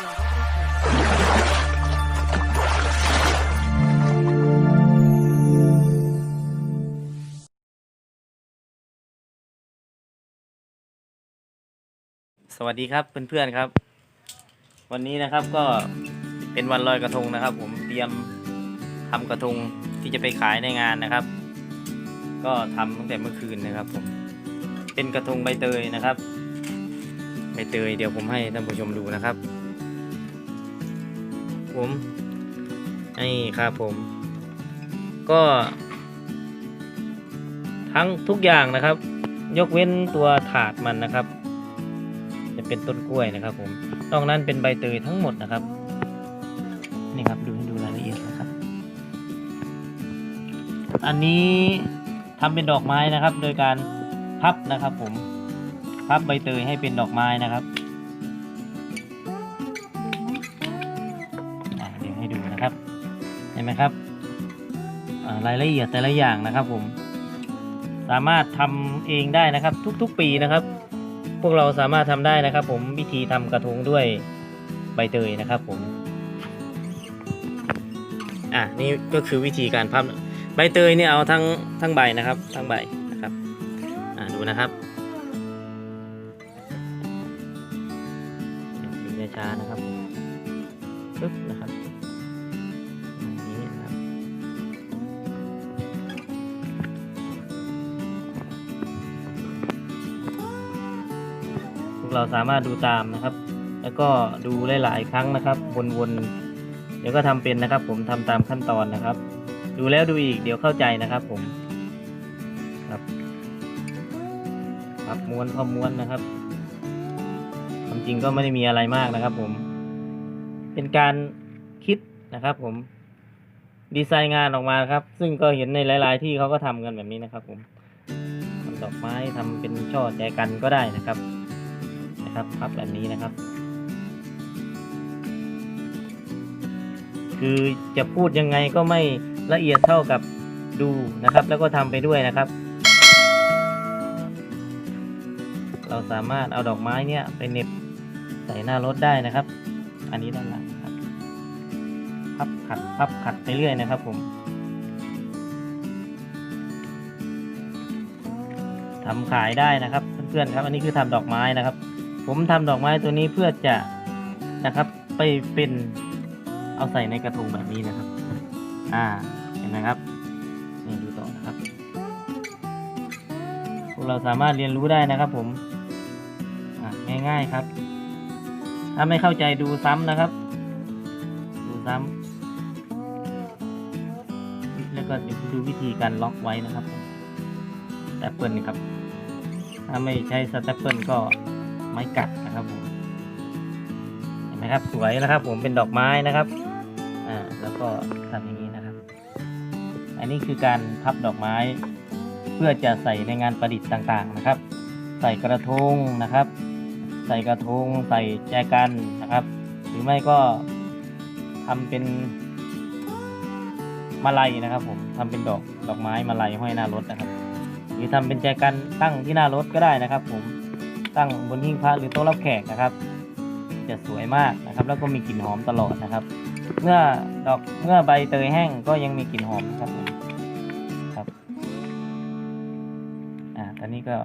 สวัสดีครับเพื่อนๆครับ วันนี้นะครับก็เป็นวันลอยกระทงนะครับ ผมเตรียมทำกระทงที่จะไปขายในงานนะครับ ก็ทำตั้งแต่เมื่อคืนนะครับผมเป็นกระทงใบเตยนะครับใบเตยเดี๋ยวผมให้ท่านผู้ชมดูนะครับ ผมนี่ครับผม ก็ ทั้งทุกอย่างนะครับ ยกเว้นตัวถาดมันนะครับ จะเป็นต้นกล้วยนะครับ ผมนอกนั้นเป็นใบเตยทั้งหมดนะครับ นี่ครับดูให้ดูรายละเอียดนะครับ อันนี้ทำเป็นดอกไม้นะครับ โดยการพับนะครับ ผม พับใบเตยให้เป็นดอกไม้นะครับ นไหมครับรายละเอียดแต่ละอย่างนะครับผม สามารถทำเองได้นะครับ ทุกๆปีนะครับ พวกเราสามารถทำได้นะครับ ผมวิธีทำกระทงด้วยใบเตยนะครับผมอะนี่ก็คือวิธีการพับใบเตยเนี่ยเอาทั้งทั้งใบนะครับ ทั้งใบนะครับอ่าดูนะครับดูช้าๆนะครับปึ๊บนะครับ เราสามารถดูตามนะครับ แล้วก็ดูหลาย ๆ ครั้งนะครับ วนๆ เดี๋ยวก็ทำเป็นนะครับ ผมทำตามขั้นตอนนะครับ ดูแล้วดูอีกเดี๋ยวเข้าใจนะครับผมครับครับม้วนพอม้วนนะครับความจริงก็ไม่ได้มีอะไรมากนะครับ ผม เป็นการคิดนะครับ ผมดีไซน์งานออกมาครับ ซึ่งก็เห็นในหลาย ๆ ที่เขาก็ทำกันแบบนี้นะครับ ผมทำดอกไม้ทำเป็นช่อแจกันก็ได้นะครับ นะครับพับแบบนี้นะครับ คือจะพูดยังไงก็ไม่ละเอียดเท่ากับดูนะครับ แล้วก็ทำไปด้วยนะครับ เราสามารถเอาดอกไม้เนี่ยไปเน็บใส่หน้ารถได้นะครับ อันนี้ด้านหลังครับ พับขัดพับขัดไปเรื่อยนะครับผมทำขายได้นะครับ เพื่อนๆครับ อันนี้คือทำดอกไม้นะครับ ผมทำดอกไม้ตัวนี้เพื่อจะนะครับไปเป็นเอาใส่ในกระทงแบบนี้นะครับ อ่า เห็นไหมครับ นี่ดูต่อนะครับ พวกเราสามารถเรียนรู้ได้นะครับ ผมง่ายๆครับ ถ้าไม่เข้าใจดูซ้ำนะครับ ดูซ้ำแล้วก็ดูวิธีการล็อกไว้นะครับ แตปเปิลครับ ถ้าไม่ใช้สแตปเปิลก็ ไม้กัดนะครับผมเห็นไหมครับสวยนะครับ ผมเป็นดอกไม้นะครับอ่าแล้วก็ทำอย่างนี้นะครับ อันนี้คือการพับดอกไม้ เพื่อจะใส่ในงานประดิษฐ์ต่างๆนะครับ ใส่กระทงนะครับ ใส่กระทง ใส่แจกันนะครับ หรือไม่ก็ทำเป็นมาลัยนะครับ ผมทำเป็นดอกดอกไม้มาลัยห้อยหน้ารถนะครับ หรือทำเป็นแจกันตั้งที่หน้ารถก็ได้นะครับ ผม ตั้งบนหิ้งพระหรือโต๊ะรับแขกนะครับ จะสวยมากนะครับ แล้วก็มีกลิ่นหอมตลอดนะครับ เมื่อดอกเมื่อใบเตยแห้งก็ยังมีกลิ่นหอมนะครับครับอ่าตอนนี้ก็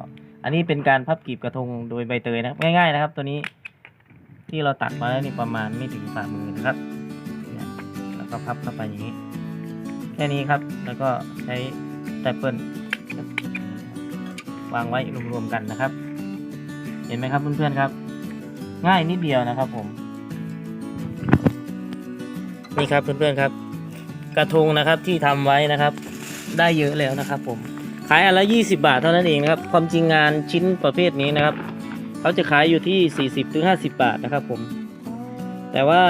อันนี้เป็นการพับกลีบกระทงโดยใบเตยนะครับง่าย ๆ นะครับ ตัวนี้ที่เราตัดมาแล้วนี่ประมาณไม่ถึงฝ่ามือนะครับแล้วก็พับเข้าไปอย่างนี้ แค่นี้ครับแล้วก็ใช้สแตเปิลวางไว้รวมๆกันนะครับ เห็นไหมครับเพื่อนๆครับ ง่ายนิดเดียวนะครับผม นี่ครับเพื่อนๆครับ กระทงนะครับที่ทำไว้นะครับ ได้เยอะแล้วนะครับ ผม ขายอันละ 20 บาทเท่านั้นเองนะครับ ความจริงงานชิ้นประเภทนี้นะครับ เขาจะขายอยู่ที่ 40ถึง50บาทนะครับ ผม แต่ว่า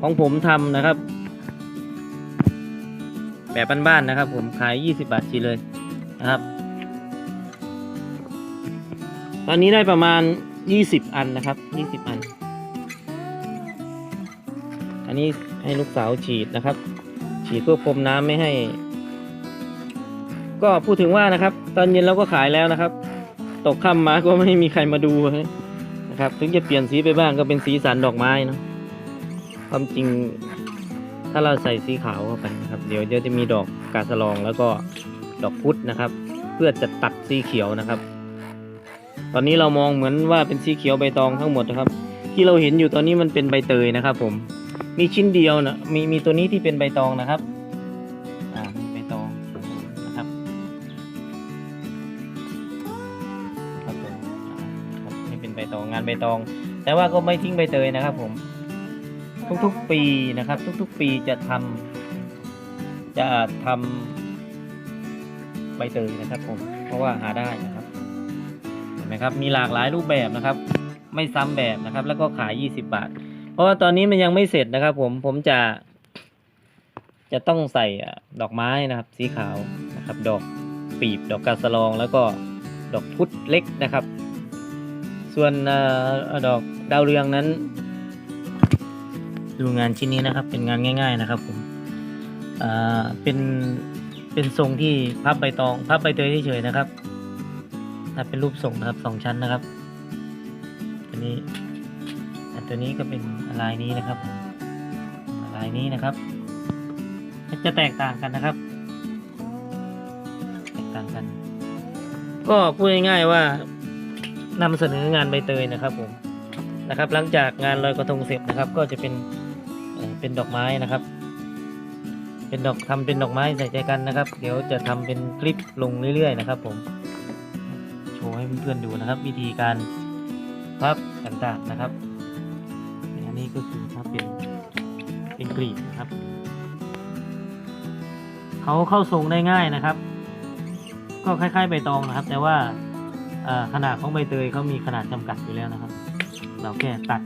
ของผมทำนะครับ แบบบ้านๆนะครับ ผมขาย 20 บาทชิ้นเลยนะครับ ตอนนี้ได้ประมาณ 20 อันนะครับ 20 อัน อันนี้ให้ลูกสาวฉีดนะครับ ฉีดเพื่อพรมน้ำไม่ให้ ก็พูดถึงว่านะครับ ตอนเย็นเราก็ขายแล้วนะครับ ตกค่ำมาก็ไม่มีใครมาดูนะครับ ถึงจะเปลี่ยนสีไปบ้างก็เป็นสีสันดอกไม้เนาะความจริงถ้าเราใส่สีขาวเข้าไปนะครับ เดี๋ยวเดี๋ยวจะมีดอกกาสลองแล้วก็ดอกพุธนะครับ เพื่อจะตัดสีเขียวนะครับ ตอนนี้เรามองเหมือนว่าเป็นสีเขียวใบตองทั้งหมดนะครับ ที่เราเห็นอยู่ตอนนี้มันเป็นใบเตยนะครับ ผม มีชิ้นเดียวนะมีมีตัวนี้ที่เป็นใบตองนะครับอ่าใบตองนะครับครับผมอ่าครับนี่เป็นใบตองงานใบตอง แต่ว่าก็ไม่ทิ้งใบเตยนะครับ ผม ทุกๆปีนะครับ ทุกๆปีจะทำจะทำใบเตยนะครับ ผมเพราะว่าหาได้ ไหมครับมีหลากหลายรูปแบบนะครับ ไม่ซ้ำแบบนะครับ แล้วก็ขาย 20 บาท เพราะว่าตอนนี้มันยังไม่เสร็จนะครับ ผมผมจะ จะต้องใส่ดอกไม้นะครับ สีขาวนะครับ ดอกปีบดอกกาสลอง แล้วก็ดอกพุธเล็กนะครับ ส่วนออดอกดาวเรืองนั้น ดูงานชิ้นนี้นะครับ เป็นงานง่าย ๆ นะครับผมเป็นเป็นทรงที่พับใบตองพับใบเตยเฉยๆนะครับ ถ้าเป็นรูปทรงนะครับสองชั้นนะครับ ตัวนี้ตัวนี้ก็เป็นลายนี้นะครับลายนี้นะครับ จะแตกต่างกันนะครับ แตกต่างกัน ก็พูดง่ายๆว่านำเสนองานใบเตยนะครับผมนะครับ หลังจากงานลอยกระทงเสร็จนะครับ ก็จะเป็นเป็นดอกไม้นะครับ เป็นดอกทำเป็นดอกไม้ใส่ใจกันนะครับ เดี๋ยวจะทำเป็นคลิปลงเรื่อยๆนะครับผม ว์ ให้เพื่อนๆดูนะครับ วิธีการพับต่างๆนะครับอันนี้ก็คือถ้าเป็นเป็นกลีบนะครับเขาเข้าทรงได้ง่ายนะครับ ก็คล้ายๆใบตองนะครับ แต่ว่าขนาดของใบเตยเขามีขนาดจำกัดอยู่แล้วนะครับ เราแค่ตัด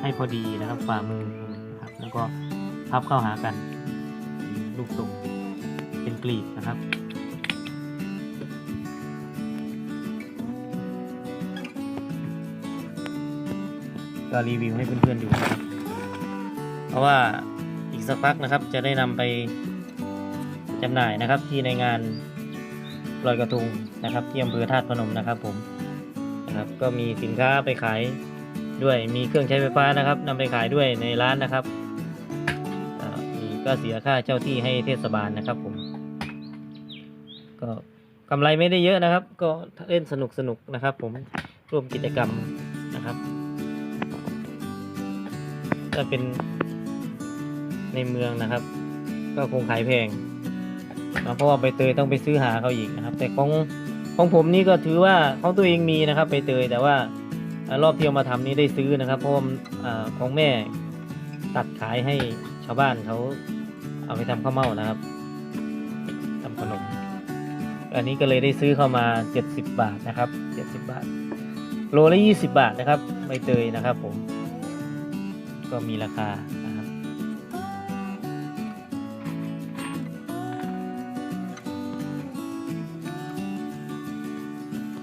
ให้พอดีนะครับฝ่ามือนะครับ แล้วก็พับเข้าหากัน ลูกทรงเป็นกลีบนะครับ ก็รีวิวให้เพื่อนๆดูนะครับเพราะว่าอีกสักพักนะครับจะได้นำไปจำหน่ายนะครับที่ในงานลอยกระทุงนะครับที่อำเภอธาตุพนมนะครับผมนะครับก็มีสินค้าไปขายด้วยมีเครื่องใช้ไฟฟ้านะครับนำไปขายด้วยในร้านนะครับมีก็เสียค่าเจ้าที่ให้เทศบาลนะครับผมก็กำไรไม่ได้เยอะนะครับ ก็เล่นสนุกสนุกๆนะครับ ผมร่วมกิจกรรมนะครับ ถ้าเป็นในเมืองนะครับ ก็คงขายแพงเพราะว่าใบเตยต้องไปซื้อหาเขาอีกนะครับ แต่ของของผมนี่ก็ถือว่าของตัวเองมีนะครับใบเตยแต่ว่ารอบที่เอามาทำนี้ได้ซื้อนะครับ เพราะว่าอ่าของแม่ตัดขายให้ชาวบ้านเขาเอาไปทำข้าวเม่านะครับทำขนม อันนี้ก็เลยได้ซื้อเข้ามา 70 บาทนะครับ 70 บาท โลละ 20 บาทนะครับใบเตยนะครับผม ก็มีราคานะครับ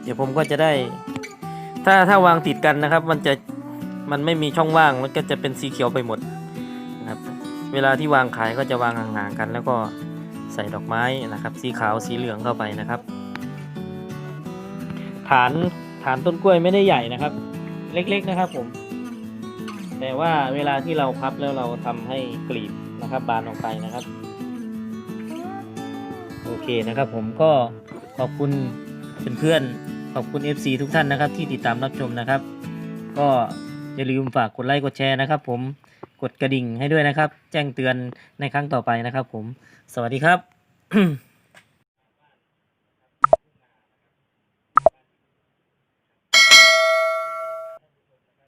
เดี๋ยวผมก็จะได้ ถ้าถ้าวางติดกันนะครับ มันจะมันไม่มีช่องว่างมันก็จะเป็นสีเขียวไปหมดนะครับ เวลาที่วางขายก็จะวางห่างๆกัน แล้วก็ใส่ดอกไม้นะครับ สีขาวสีเหลืองเข้าไปนะครับ ฐานฐานต้นกล้วยไม่ได้ใหญ่นะครับ เล็กๆนะครับผม แต่ว่าเวลาที่เราพับแล้วเราทำให้กลีบนะครับ บานออกไปนะครับ โอเคนะครับ ผมก็ขอบคุณเพื่อนๆขอบคุณ FC ทุกท่านนะครับ ที่ติดตามรับชมนะครับ ก็อย่าลืมฝากกดไลค์กดแชร์นะครับ ผมกดกระดิ่งให้ด้วยนะครับ แจ้งเตือนในครั้งต่อไปนะครับ ผม สวัสดีครับ